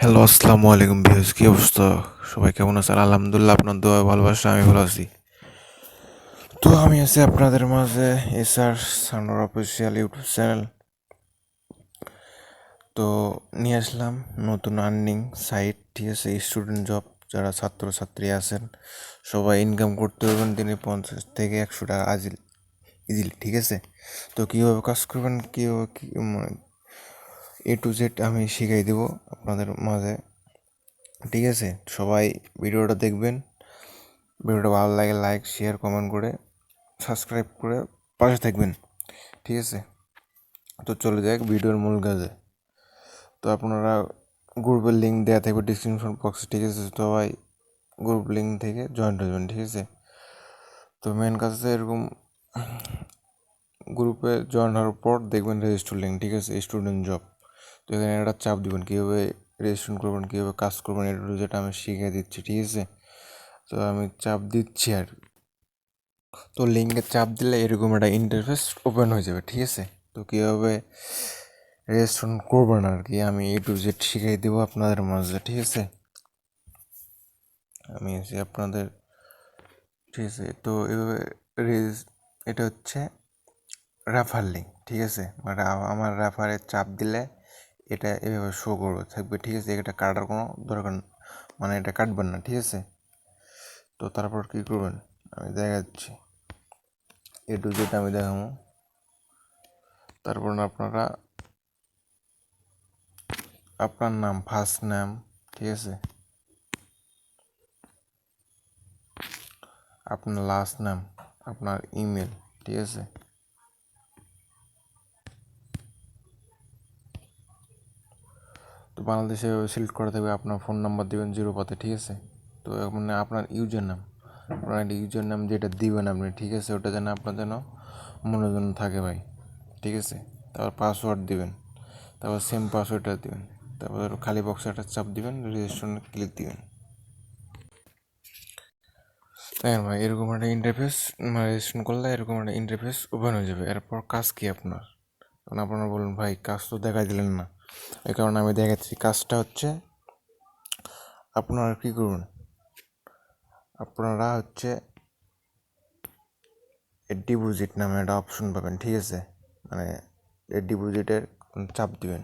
Hello আসসালামু আলাইকুম views কী অবস্থা? সবাই কেমন আছেন? আলহামদুলিল্লাহ, আপনার দোয়া ভালোবাসা, আমি ভালো আছি। তো আমি আছি আপনাদের মাঝে এস আর সানোর অফিসিয়াল ইউটিউব চ্যানেল। তো নিয়ে আসলাম নতুন আর্নিং সাইট, ঠিক আছে? স্টুডেন্ট জব, যারা ছাত্রছাত্রী আছেন, সবাই ইনকাম করতে পারবেন, দিনে পঞ্চাশ থেকে একশো টাকা আজিল ইজিলি, ঠিক আছে? তো কীভাবে কাজ করবেন, কীভাবে কী মানে এ টু জেড আমি শিখাই দেবো আপনাদের মাঝে। ঠিক আছে? সবাই ভিডিওটা দেখবেন। ভিডিওটা ভালো লাগে লাইক শেয়ার কমেন্ট করে সাবস্ক্রাইব করে পাশে থাকবেন। ঠিক আছে? তো চলে যাক ভিডিওর মূল কাজে। তো আপনারা গ্রুপের লিঙ্ক দেওয়া থাকবে ডিসক্রিপশন বক্সে ঠিক আছে? সবাই গ্রুপ লিঙ্ক থেকে জয়েন্ট হয়ে যাবেন, ঠিক আছে? তো মেন কাজ হচ্ছে এরকম গ্রুপে জয়েন হওয়ার পর দেখবেন রেজিস্টার লিঙ্ক ঠিক আছে? স্টুডেন্ট জব তো এখানে একটা চাপ দিবেন, কীভাবে রেজিস্ট্রেশন করবেন, কীভাবে কাজ করবেন, এটা যেটা আমি শিখিয়ে দিচ্ছি, ঠিক আছে? তো আমি চাপ দিচ্ছি আর তো লিঙ্কে চাপ দিলে এরকম একটা ইন্টারফেস ওপেন হয়ে যাবে, ঠিক আছে? তো কীভাবে রেজিস্ট্রেশন করবেন আর কি, আমি এ টু জেড শিখিয়ে দেবো আপনাদের মাঝে, ঠিক আছে? আমি এসে আপনাদের, ঠিক আছে? তো এভাবে এটা হচ্ছে রেফার লিঙ্ক ঠিক আছে? মানে আমার রেফারে চাপ দিলে এটা এভাবে শো করবে। থাকবে, ঠিক আছে? এটা কাটার কোনো দরকার মানে এটা কাটবেন না, ঠিক আছে? তো তারপর কী করবেন? আমি দেখাচ্ছি। এ টু জেড আমি দেখাবো। তারপর আপনারা, আপনার নাম ফার্স্ট নাম ঠিক আছে? আপনার লাস্ট নাম আপনার ইমেল ঠিক আছে? তো বাংলাদেশে সিলেক্ট করা থাকবে আপনার ফোন নাম্বার দেবেন জিরো পাতে ঠিক আছে? তো মানে আপনার ইউজার নাম আপনার একটা ইউজার নাম যেটা দিবেন আপনি, ঠিক আছে? ওটা যেন আপনার যেন মনে যেন থাকে ভাই, ঠিক আছে? তারপর পাসওয়ার্ড দিবেন, তারপর সেম পাসওয়ার্ডটা দিবেন, তারপর খালি বক্সে একটা চাপ দিবেন রেজিস্ট্রেশন ক্লিক দিবেন। তাই ভাই, এরকম একটা ইন্টারফেস রেজিস্ট্রেশন করলে এরকম একটা ইন্টারফেস ওপেন হয়ে যাবে। এরপর কাজ কি আপনার? আপনারা বলুন, ভাই, কাজ তো দেখা দিলেন না। এই কারণে আমি দেখাচ্ছি কাজটা হচ্ছে আপনারা কী করুন আপনারা হচ্ছে ডিপোজিট নামে একটা অপশন পাবেন, ঠিক আছে? মানে এই ডিপোজিটের চাপ দিবেন।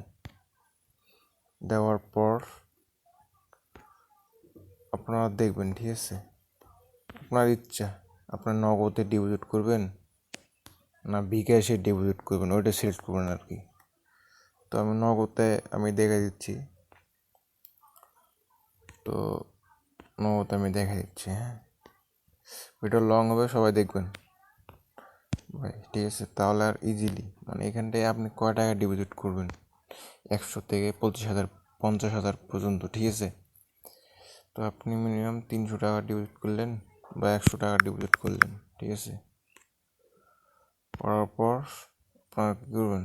দেওয়ার পর আপনারা দেখবেন, ঠিক আছে? আপনার ইচ্ছা, আপনার নগদে ডিপোজিট করবেন না বিকাশে ডিপোজিট করবেন, ওইটা সিলেক্ট করবেন আর কি। তো আমি নগদে আমি দেখে দিচ্ছি। তো নগদ আমি দেখে দিচ্ছি হ্যাঁ। ভিডিও লং হবে, সবাই দেখবেন। ভাই, ঠিক আছে, তাহলে আর ইজিলি মানে এখানটায় আপনি কয় টাকা ডিপোজিট করবেন? একশো থেকে পঁচিশ হাজার, পঞ্চাশ হাজার পর্যন্ত, ঠিক আছে? তো আপনি মিনিমাম তিনশো টাকা ডিপোজিট করলেন বা একশো টাকা ডিপোজিট করলেন, ঠিক আছে? করার পর আপনারা কী করবেন?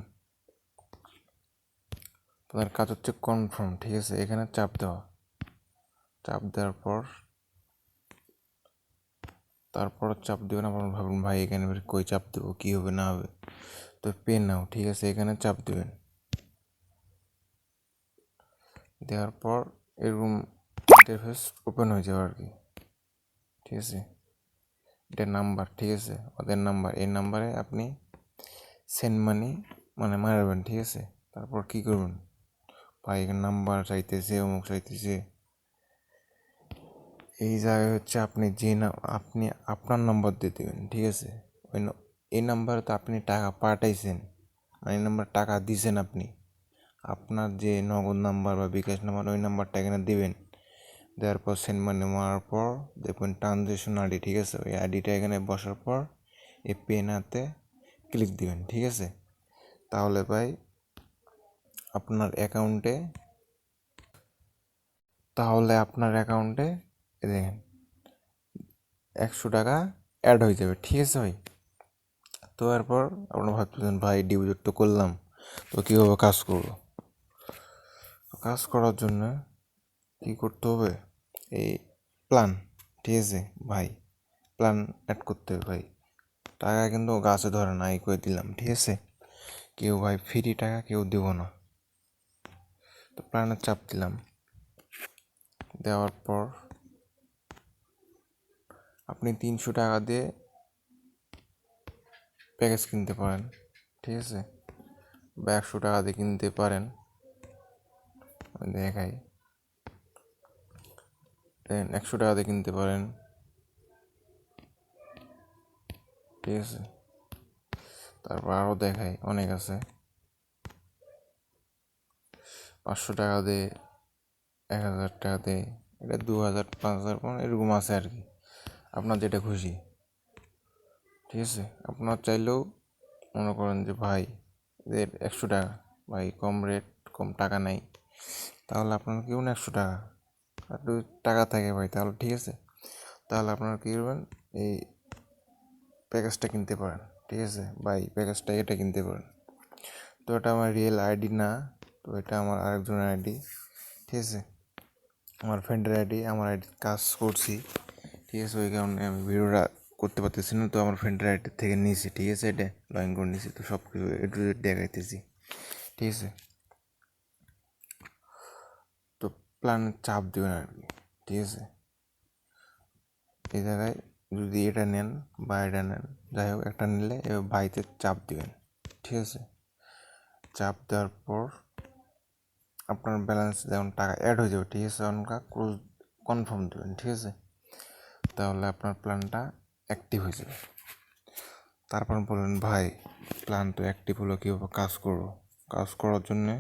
আপনার কাজ হচ্ছে কনফার্ম ঠিক আছে? এখানে চাপ দেওয়া। চাপ দেওয়ার পর তারপর চাপ দেবেন আপনার ভাবুন, ভাই, এখানে কই চাপ দেবো? কী হবে, না হবে? তো পে নাও, ঠিক আছে? এখানে চাপ দেবেন। দেওয়ার পর এরকম ইন্টারফেস ওপেন হয়ে যাবে আর কি ঠিক আছে? এটা নাম্বার ঠিক আছে? ওদের নাম্বার এই নাম্বারে আপনি সেন্ড মানি মানে মারবেন, ঠিক আছে? তারপর কী করবেন? এখানে নাম্বার চাইতেছে, অমুক চাইতেছে। এই জায়গায় হচ্ছে আপনি যে না, আপনি আপনার নাম্বার দিয়ে দেবেন, ঠিক আছে? ওই এই নাম্বারে তো আপনি টাকা পাঠাইছেন মানে এই নাম্বার টাকা দিয়েছেন আপনি, আপনার যে নগদ নাম্বার বা বিকাশ নাম্বার ওই নাম্বারটা এখানে দেবেন। দেওয়ার পর সেন্ড মানি মারার পর দেখবেন ট্রানজেকশন আইডি ঠিক আছে? ওই আইডিটা এখানে বসার পর এই পেন হাতে ক্লিক দিবেন, ঠিক আছে? তাহলে ভাই আপনার অ্যাকাউন্টে তাহলে আপনার অ্যাকাউন্টে দেখেন, একশো টাকা অ্যাড হয়ে যাবে, ঠিক আছে ভাই? তো এরপর আপনার ভাবতেছেন, ভাই ডিপোজিট তো করলাম, তো কীভাবে কাজ করব? কাজ করার জন্য কী করতে হবে? এই প্ল্যান ঠিক আছে, ভাই প্ল্যান অ্যাড করতে হবে, ভাই। টাকা কিন্তু গাছে ধরে না এই করে দিলাম, ঠিক আছে? কেউ ভাই ফ্রি টাকা কেউ দেবো না। তো প্ল্যানের চাপ দিলাম। দেওয়ার পর আপনি তিনশো টাকা দিয়ে প্যাকেজ কিনতে পারেন, ঠিক আছে? বা একশো টাকা দিয়ে কিনতে পারেন। দেখাই। দেন একশো টাকা দিয়ে কিনতে পারেন। ঠিক আছে? তারপর আরও দেখাই, অনেক আছে। পাঁচশো টাকা দিয়ে এক হাজার টাকা দিয়ে এটা দু হাজার, পাঁচ হাজার, পনেরো, এরকম আছে আর কি। আপনার যেটা খুশি। ঠিক আছে? আপনার চাইলেও মনে করেন যে, ভাই, এদের একশো টাকা, ভাই, কম রেট কম টাকা নেই, তাহলে আপনার কি করবেন একশো টাকা? যদি টাকা থাকে ভাই, তাহলে ঠিক আছে। তাহলে আপনারা কী করবেন, এই প্যাকেজটা কিনতে পারেন। ঠিক আছে? ভাই প্যাকেজটা এটা কিনতে পারেন। তো এটা আমার রিয়েল আইডি না। তো এটা আমার আরেকজনের আইডি ঠিক আছে? আমার ফ্রেন্ডের আইডি আমার আইডি কাজ করছি, ঠিক আছে? ওই কারণে আমি ভিডিওটা করতে পারতেছি না, তো আমার ফ্রেন্ডের আইডি থেকে নিয়েছি ঠিক আছে? এটা লগ করে নিয়েছি তো সব কিছু একটু দেখাইতেছি, ঠিক আছে? তো প্ল্যানের চাপ দেবেন আর কি, ঠিক আছে? এই জায়গায় যদি এটা নেন বা এটা নেন, যাই হোক, একটা নিলে এবার বাইতে চাপ দিবেন, ঠিক আছে? চাপ দেওয়ার পর আপনার ব্যালেন্স যেমন টাকা অ্যাড হয়ে যাবে, ঠিক আছে? অনকা ক্লোজ কনফার্ম দেবেন, ঠিক আছে? তাহলে আপনার প্ল্যানটা অ্যাক্টিভ হয়ে যাবে। তারপর বললেন, ভাই প্ল্যান তো অ্যাক্টিভ হলো, কীভাবে কাজ করব? কাজ করার জন্যে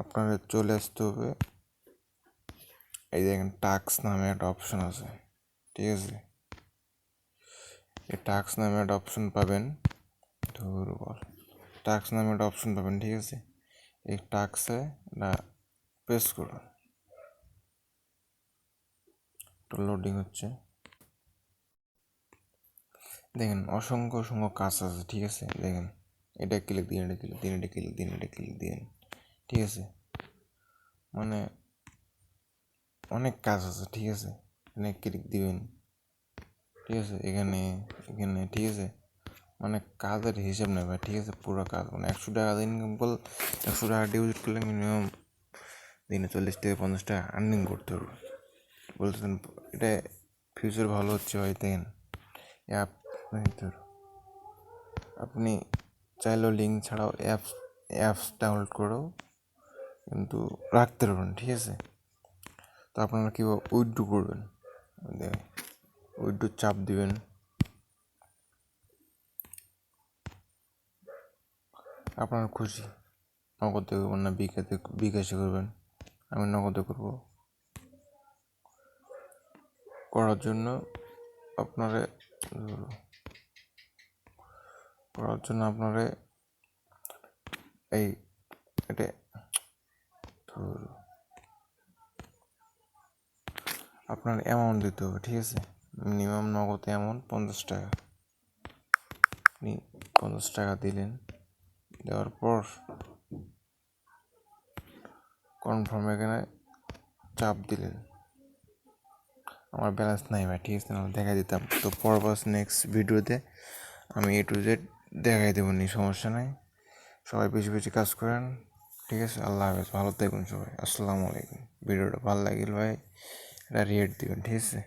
আপনাদের চলে আসতে হবে, এই দেখেন টাক্স নামে একটা অপশন আছে, ঠিক আছে? এই টাক্স নামে একটা অপশন পাবেন, ধর টাক্স নামে একটা অপশন পাবেন, ঠিক আছে? এই টাক্সে না প্রেস করুন। লোডিং হচ্ছে। দেখেন, অসংখ্য অসংখ্য কাজ আছে, ঠিক আছে? দেখেন, এটা ক্লিক দিন এটা ক্লিক দিন এটা ক্লিক দিন এটা ক্লিক দিন ঠিক আছে? মানে অনেক কাজ আছে, ঠিক আছে? এখানে ক্লিক দিবেন, ঠিক আছে? এখানে এখানে, ঠিক আছে? মানে কাজের হিসাব নেই ভাই, ঠিক আছে? পুরো কাজ মানে একশো টাকা ইনকাম করলে একশো টাকা ডিপোজিট করলে মিনিমাম দিনে চল্লিশ থেকে পঞ্চাশ টাকা আর্নিং করতে হবে। বলতেছেন, এটা ফিউচার ভালো হচ্ছে ভাই, দেখেন। অ্যাপ আপনি চাইলেও লিঙ্ক ছাড়াও অ্যাপস অ্যাপস ডাউনলোড করেও কিন্তু রাখতে পারবেন, ঠিক আছে? তো আপনারা কীভাবে উইথড্রো করবেন? উইথড্রো চাপ দিবেন। আপনার খুশি। নগদে করবেন না বিকাতে বিকাশে করবেন। আমি নগদে করব। করার জন্য আপনারে করার জন্য আপনারে এই এটা আপনার অ্যামাউন্ট দিতে হবে, ঠিক আছে? মিনিমাম নগদ অ্যামাউন্ট পঞ্চাশ টাকা। আপনি পঞ্চাশ টাকা দিলেন। দেওয়ার পর কনফার্ম এখানে চাপ দিলেন। আমার ব্যালেন্স নাই ভাই, ঠিক আছে নাহলে দেখা দিতাম। তো পরবাস নেক্সট ভিডিওতে আমি এ টু জেড দেখাই দেবো, নি সমস্যা নাই। সবাই বেশি বেশি কাজ করেন, ঠিক আছে? আল্লাহ হাফেজ, ভালো থাকুন সবাই। আসসালামু আলাইকুম। ভিডিওটা ভালো লাগিল ভাই, এটা রেট দিবেন, ঠিক আছে?